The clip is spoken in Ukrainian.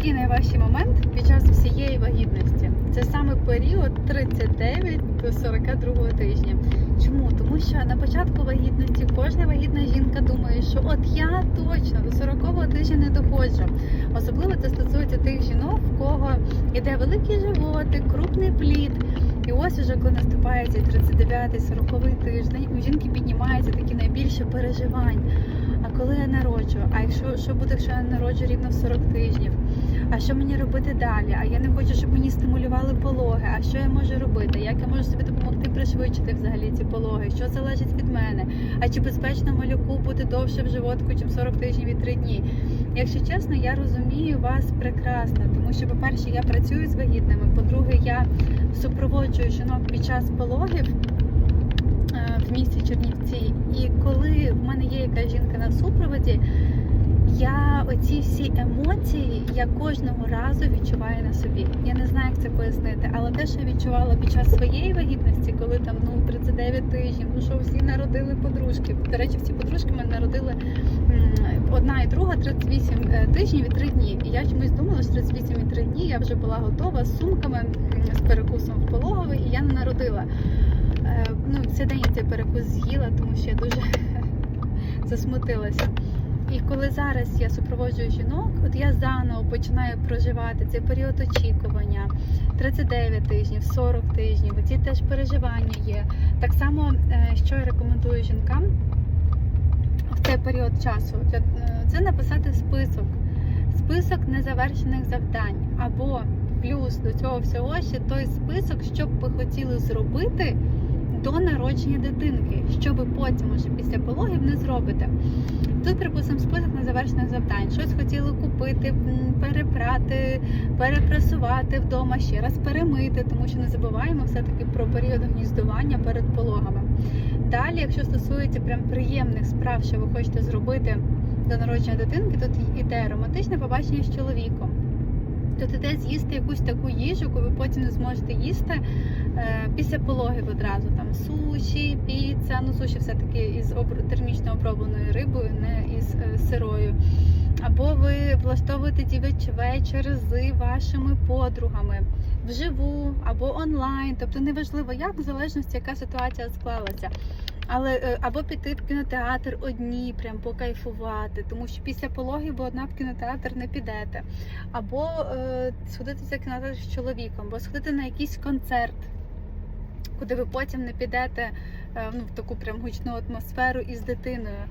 який найважчий момент під час всієї вагітності? Це саме період 39 до 42 тижня. Чому? Тому що на початку вагітності кожна вагітна жінка думає, що от я точно до 40-го тижня не доходжу. Особливо це стосується тих жінок, в кого іде великий животик, крупний плід. І ось уже коли наступає цей 39-40 тиждень, у жінки піднімається такі найбільше переживань. А коли я народжу? А якщо що буде, якщо я народжу рівно в 40 тижнів? А що мені робити далі? А я не хочу, щоб мені стимулювали пологи. А що я можу робити? Як я можу собі допомогти пришвидшити взагалі ці пологи? Що залежить від мене? А чи безпечно малюку бути довше в животку, чим 40 тижнів і 3 дні? Якщо чесно, я розумію вас прекрасно, тому що, по-перше, я працюю з вагітними. По-друге, я супроводжую жінок під час пологів е, в місті Чернівці. І коли в мене є якась жінка на супроводі, я оці всі емоції я кожного разу відчуваю на собі. Я не знаю, як це пояснити, але те, що я відчувала під час своєї вагітності, коли там ну 39 тижнів, ну що всі народили подружки. До речі, всі подружки мене народили одна і друга 38 е, тижнів і 3 дні. І я чомусь думала, що 38 і 3 дні я вже була готова з сумками з перекусом в пологовий, і я не народила. Е, Ну, цей день я цей перекус з'їла, тому що я дуже засмутилася. І коли зараз я супроводжую жінок, от я заново починаю проживати цей період очікування 39 тижнів, 40 тижнів, ці теж переживання є. Так само, е, що я рекомендую жінкам в цей період часу, е, це написати список, список незавершених завдань, або плюс до цього всього ще той список, що б ви хотіли зробити до народження дитинки, що ви потім, уже після пологів, не зробите. Тут, припустимо, список незавершених завдань. Щось хотіли купити, перепрати, перепресувати вдома, ще раз перемити, тому що не забуваємо все-таки про період гніздування перед пологами. Далі, якщо стосується прям приємних справ, що ви хочете зробити до народження дитинки, тут іде романтичне побачення з чоловіком. Тут іде з'їсти якусь таку їжу, яку ви потім не зможете їсти е, після пологів одразу. Там суші, піца, ну суші все-таки із термічно обробленою рибою, не із е, сирою. Або ви влаштовуєте дівчачі вечір з вашими подругами вживу або онлайн, тобто неважливо як, в залежності, яка ситуація склалася. Але е, або піти в кінотеатр одні, прям покайфувати, тому що після пологів ви одна в кінотеатр не підете. Або е, сходити в кінотеатр з чоловіком, або сходити на якийсь концерт, куди ви потім не підете ну, в таку прям гучну атмосферу із дитиною.